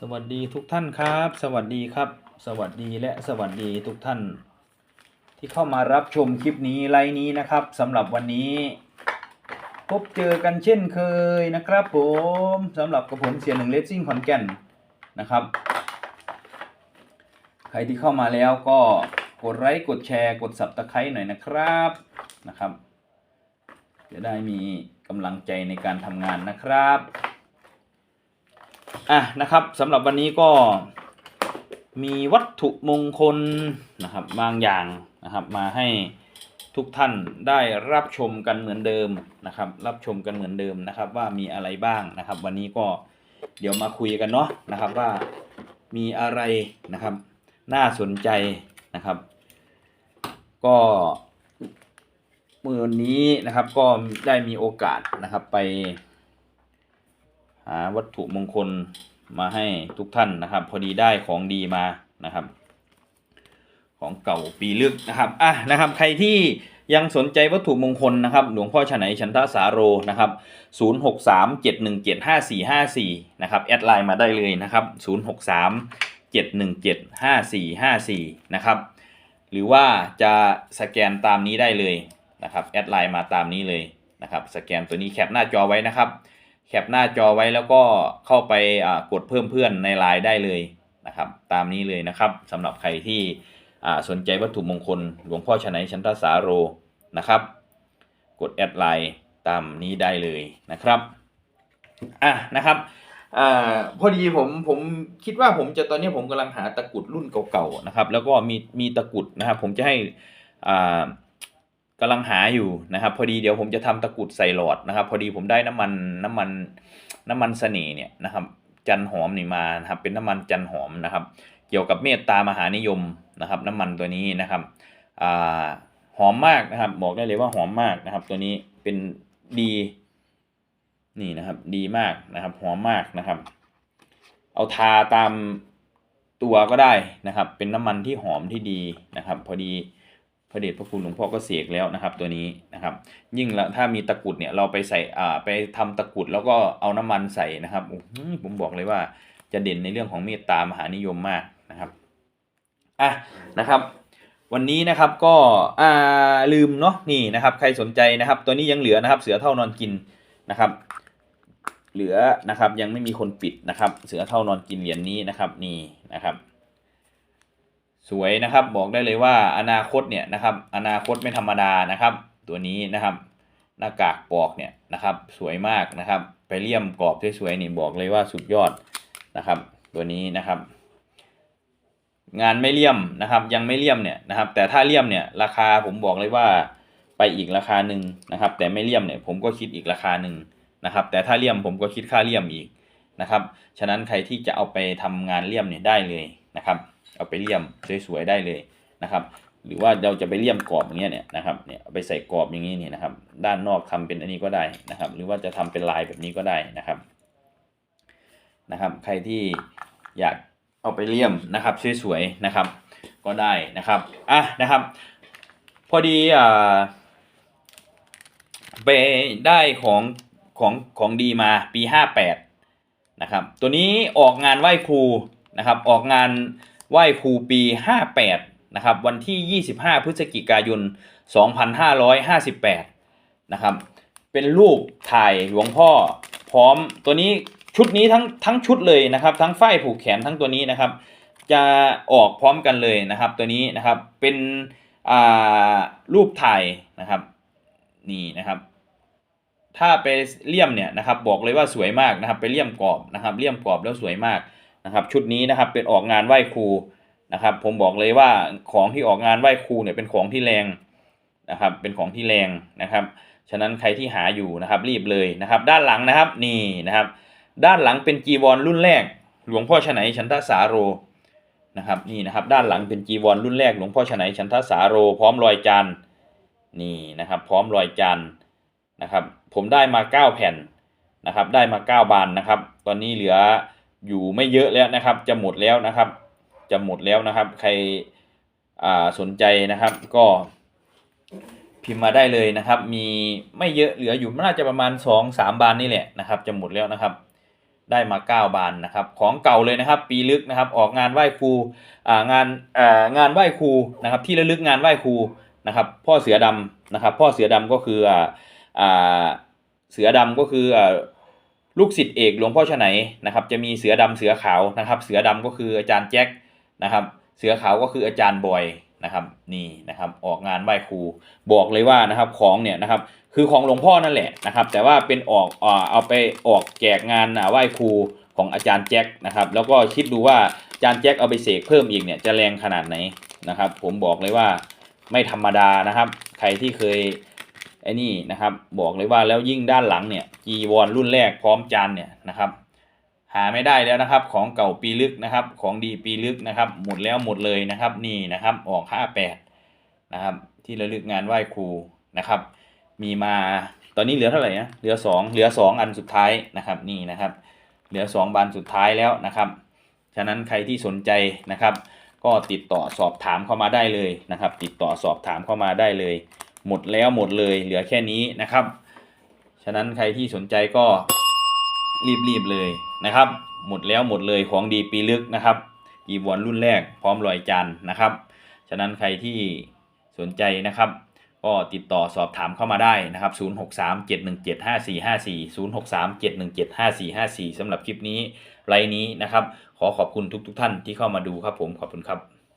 สวัสดีทุกท่านครับ สวัสดีครับ สวัสดีและสวัสดีทุกท่าน ที่เข้ามารับชมคลิปนี้ไลน์นี้นะครับสำหรับวันนี้ พบเจอกันเช่นเคยนะครับผมสำหรับกับผมเสียหนึ่งเลสซิ่งขอนแก่นนะครับ ใครที่เข้ามาแล้วก็กดไลค์กดแชร์กดสับตะไคร้หน่อยนะครับนะครับ จะได้มีกำลังใจในการทำงานนะครับ อะนะครับสำหรับวันนี้ก็มีวัตถุมงคลนะครับบางอย่างนะครับมาให้ทุกท่านได้รับชมกันเหมือนเดิมนะครับ รับชมกันเหมือนเดิมนะครับ ว่ามีอะไรบ้างนะครับ วันนี้ก็เดี๋ยวมาคุยกันเนาะนะครับว่ามีอะไรนะครับ น่าสนใจนะครับ ก็เมื่อนี้นะครับก็ได้มีโอกาสนะครับไป หาวัตถุมงคลมาให้ทุกท่านนะครับ พอดีได้ของดีมานะครับ ของเก่าปีลึกนะครับอะนะครับ ใครที่ยังสนใจวัตถุมงคลนะครับ หลวงพ่อฉไหนชันทสาโรนะครับ 0637175454 นะครับ แอดไลน์มาได้เลยนะครับ 0637175454 นะครับ หรือว่าจะสแกนตามนี้ได้เลยนะครับ แอดไลน์มาตามนี้เลยนะครับ สแกนตัวนี้แคปหน้าจอไว้นะครับ แคปหน้าจอไว้แล้วก็เข้าไปกดเพิ่มเพื่อนในไลน์ได้เลยนะครับตามนี้เลยนะครับสำหรับใครที่สนใจวัตถุมงคลหลวงพ่อชนัยชันทสาโรนะครับ กดแอดไลน์ตามนี้ได้เลยนะครับอะนะครับอพอดีผมผมคิดว่าผมจะตอนนี้ผมกำลังหาตะกรุดรุ่นเก่าๆนะครับ แล้วก็มีมีตะกรุดนะครับผมจะให้อ่า กำลังหาอยู่นะครับ พอดีเดี๋ยวผมจะทำตะกรุดใส่หลอดนะครับ พอดีผมได้น้ำมันน้ำมันน้ำมันเสน่ห์เนี่ยนะครับ จันหอมนี่มานะครับ เป็นน้ำมันจันหอมนะครับ เกี่ยวกับเมตตามหานิยมนะครับ น้ำมันตัวนี้นะครับอ่าหอมมากนะครับ บอกได้เลยว่าหอมมากนะครับ ตัวนี้เป็นดีนี่นะครับดีมากนะครับหอมมากนะครับ เอาทาตามตัวก็ได้นะครับ เป็นน้ำมันที่หอมที่ดีนะครับ พอดี พระเดชพระคุณหลวงพ่อก็เสกแล้วนะครับตัวนี้นะครับ ยิ่งละถ้ามีตะกรุดเนี่ยเราไปใส่อ่าไปทำตะกรุดแล้วก็เอาน้ำมันใส่นะครับผมบอกเลยว่าจะเด่นในเรื่องของเมตตามหานิยมมากนะครับอะนะครับ วันนี้นะครับก็อ่าลืมเนาะนี่นะครับ ใครสนใจนะครับ ตัวนี้ยังเหลือนะครับ เสือเท่านอนกินนะครับ เหลือนะครับยังไม่มีคนปิดนะครับ เสือเท่านอนกินเหรียญนี้นะครับนี่นะครับ สวยนะครับบอกได้เลยว่าอนาคตเนี่ยนะครับอนาคตไม่ธรรมดานะครับ ตัวนี้นะครับ หน้ากากปอกเนี่ยนะครับ สวยมากนะครับ ไปเลี่ยมกรอบสวยๆนี่บอกเลยว่าสุดยอดนะครับ ตัวนี้นะครับ งานไม่เลี่ยมนะครับ ยังไม่เลี่ยมเนี่ยนะครับ แต่ถ้าเลี่ยมเนี่ยราคาผมบอกเลยว่าไปอีกราคาหนึ่งนะครับ แต่ไม่เลี่ยมเนี่ยผมก็คิดอีกราคาหนึ่งนะครับ แต่ถ้าเลี่ยมผมก็คิดค่าเลี่ยมอีกนะครับ ฉะนั้นใครที่จะเอาไปทำงานเลี่ยมเนี่ยได้เลยนะครับ เอาไปเลี่ยมสวยๆได้เลยนะครับ หรือว่าเราจะไปเลี่ยมกรอบอย่างเงี้ยเนี่ยนะครับเนี่ยเอาไปใส่กรอบอย่างงี้นี่นะครับ ด้านนอกทำเป็นอันนี้ก็ได้นะครับ หรือว่าจะทำเป็นลายแบบนี้ก็ได้นะครับนะครับ ใครที่อยากเอาไปเลี่ยมนะครับสวยๆนะครับ ก็ได้นะครับอะนะครับ พอดีอ่าไปได้ของของของดีมาปีห้าแปดนะครับตัวนี้ออกงานไหว้ครูนะครับออกงาน ไหว้ครูปีห้าแปดนะครับ วันที่ยี่สิบห้าพฤศจิกายนสองพันห้าร้อยห้าสิบแปดนะครับ เป็นรูปถ่ายหลวงพ่อพร้อมตัวนี้ชุดนี้ทั้งทั้งชุดเลยนะครับ ทั้งฝ้ายผูกแขนทั้งตัวนี้นะครับ จะออกพร้อมกันเลยนะครับ ตัวนี้นะครับเป็นอ่ารูปถ่ายนะครับนี่นะครับ ถ้าไปเลี่ยมเนี่ยนะครับ บอกเลยว่าสวยมากนะครับ ไปเลี่ยมกรอบนะครับ เลี่ยมกรอบแล้วสวยมาก นะครับชุดนี้นะครับเป็นออกงานไหว้ครูนะครับ ผมบอกเลยว่าของที่ออกงานไหว้ครูเนี่ยเป็นของที่แรงนะครับ เป็นของที่แรงนะครับ ฉะนั้นใครที่หาอยู่นะครับรีบเลยนะครับ ด้านหลังนะครับนี่นะครับ ด้านหลังเป็นจีวรรุ่นแรก หลวงพ่อฉไหนชันทสาโรนะครับนี่นะครับ ด้านหลังเป็นจีวรรุ่นแรกหลวงพ่อฉไหนชันทสาโร พร้อมรอยจานนี่นะครับ พร้อมรอยจานนะครับ ผมได้มาเก้าแผ่นนะครับ ได้มาเก้าบานนะครับ ตอนนี้เหลือ อยู่ไม่เยอะแล้วนะครับ จะหมดแล้วนะครับ จะหมดแล้วนะครับ ใครสนใจนะครับ ก็พิมพ์มาได้เลยนะครับ มีไม่เยอะเหลืออยู่น่าจะประมาณสองสามบานนี่แหละนะครับ จะหมดแล้วนะครับ ได้มา 9 บานนะครับ ของเก่าเลยนะครับ ปีลึกนะครับ ออกงานไหว้ครูงานงานไหว้ครูนะครับ ที่ระลึกงานไหว้ครูนะครับ พ่อเสือดำนะครับ พ่อเสือดำก็คือเสือดำก็คือ ลูกศิษย์เอกหลวงพ่อชไหนนะครับ จะมีเสือดำเสือขาวนะครับ เสือดำก็คืออาจารย์แจ็คนะครับ เสือขาวก็คืออาจารย์บอยนะครับ นี่นะครับ ออกงานไหว้ครูบอกเลยว่านะครับของเนี่ยนะครับ คือของหลวงพ่อนั่นแหละนะครับ แต่ว่าเป็นออกเอาไปออกแจกงานไหว้ครูของอาจารย์แจ็คนะครับ แล้วก็คิดดูว่าอาจารย์แจ็คเอาไปเสกเพิ่มอีกเนี่ยจะแรงขนาดไหนนะครับ ผมบอกเลยว่าไม่ธรรมดานะครับ ใครที่เคย ไอ้นี่นะครับบอกเลยว่าแล้วยิ่งด้านหลังเนี่ยจีวรรุ่นแรกพร้อมจานเนี่ยนะครับ หาไม่ได้แล้วนะครับ ของเก่าปีลึกนะครับ ของดีปีลึกนะครับ หมดแล้วหมดเลยนะครับ นี่นะครับออก 58 นะครับ ที่ระลึกงานไหว้ครูนะครับ มีมาตอนนี้เหลือเท่าไหร่นะเหลือสองเหลือสองอันสุดท้ายนะครับนี่นะครับ เหลือสองบานสุดท้ายแล้วนะครับฉะนั้นใครที่สนใจนะครับ ก็ติดต่อสอบถามเข้ามาได้เลยนะครับ ติดต่อสอบถามเข้ามาได้เลย หมดแล้วหมดเลยเหลือแค่นี้นะครับ ฉะนั้นใครที่สนใจก็รีบๆเลยนะครับ หมดแล้วหมดเลยของดีปีลึกนะครับอีวอนรุ่นแรกพร้อมรอยจานนะครับ ฉะนั้นใครที่สนใจนะครับ ก็ติดต่อสอบถามเข้ามาได้นะครับ 0637175454 0637175454สำหรับคลิปนี้ไลน์นี้นะครับ ขอขอบคุณทุกๆทท่านที่เข้ามาดูครับผมขอบคุณครับ